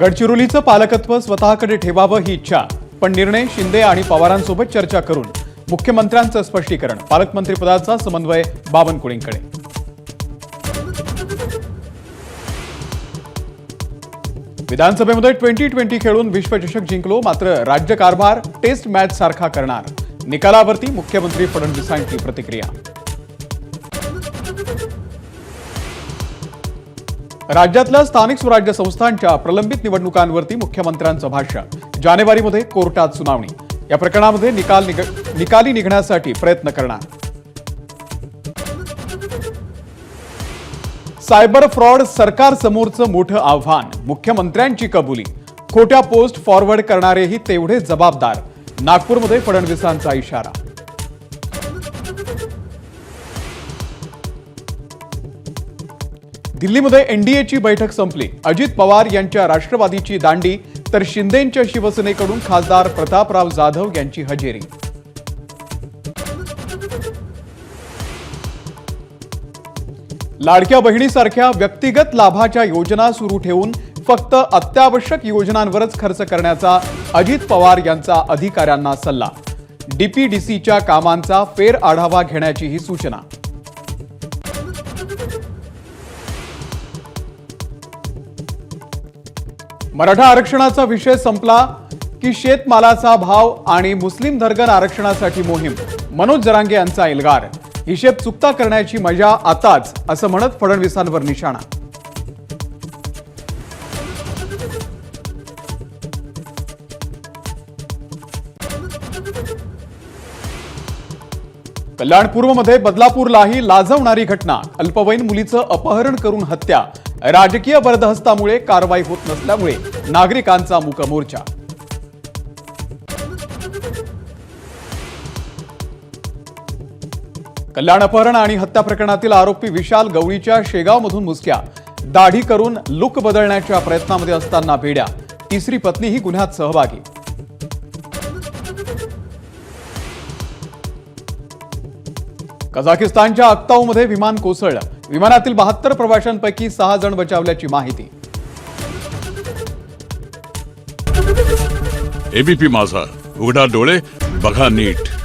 गडचिरोलीचं पालकत्व स्वतःकडे ठेवावं ही इच्छा. पण निर्णय शिंदे आणि पवारांसोबत चर्चा करून मुख्यमंत्र्यांचं स्पष्टीकरण. पालकमंत्रीपदाचा समन्वय बावनकुळेंकडे. विधानसभेमध्ये ट्वेंटी ट्वेंटी खेळून विश्वचषक जिंकलो मात्र राज्यकारभार टेस्ट मॅच सारखा करणार. निकालावरती मुख्यमंत्री फडणवीसांची प्रतिक्रिया. राज्यातल्या स्थानिक स्वराज्य संस्थांच्या प्रलंबित निवडणुकांवरती मुख्यमंत्र्यांचं भाष्य जानेवारीमध्ये कोर्टात सुनावणी. या प्रकरणामध्ये निकाल निग- निकाली निघण्यासाठी प्रयत्न करणार. सायबर फ्रॉड सरकारसमोरचं मोठं आव्हान. मुख्यमंत्र्यांची कबुली. खोट्या पोस्ट फॉरवर्ड करणारेही तेवढे जबाबदार. नागपूरमध्ये फडणवीसांचा इशारा. दिल्लीमध्ये एनडीएची बैठक संपली. अजित पवार यांच्या राष्ट्रवादीची दांडी तर शिंदेंच्या शिवसेनेकडून खासदार प्रतापराव जाधव यांची हजेरी. लाडक्या बहिणीसारख्या व्यक्तिगत लाभाच्या योजना सुरू ठेवून फक्त अत्यावश्यक योजनांवरच खर्च करण्याचा अजित पवार यांचा अधिकाऱ्यांना सल्ला. डीपीडीसीच्या कामांचा फेर आढावा घेण्याचीही सूचना. मराठा आरक्षणाचा विषय संपला की शेतमालाचा भाव आणि मुस्लिम धर्गण आरक्षणासाठी मोहीम. मनोज जरांगे यांचा एल्गार. हिशेब चुकता करण्याची मजा आताच असं म्हणत फडणवीसांवर निशाणा. कल्याण पूर्वमध्ये बदलापूरलाही लाजवणारी घटना. अल्पवयीन मुलीचं अपहरण करून हत्या. राजकीय बरदहस्तामुळे कारवाई होत नसल्यामुळे नागरिकांचा मुकमोर्चा कल्याण अपहरण आणि हत्या प्रकरणातील आरोपी विशाल गवळीच्या शेगावमधून मुसक्या. दाढी करून लुक बदलण्याच्या प्रयत्नामध्ये असताना भेड्या. तिसरी पत्नीही गुन्ह्यात सहभागी. कझाकिस्तानच्या अक्ताऊमध्ये विमान कोसळलं. विमानातील बहात्तर प्रवाशांपैकी सहा जण बचावल्याची माहिती. एबीपी माझा. उघडा डोळे बघा नीट.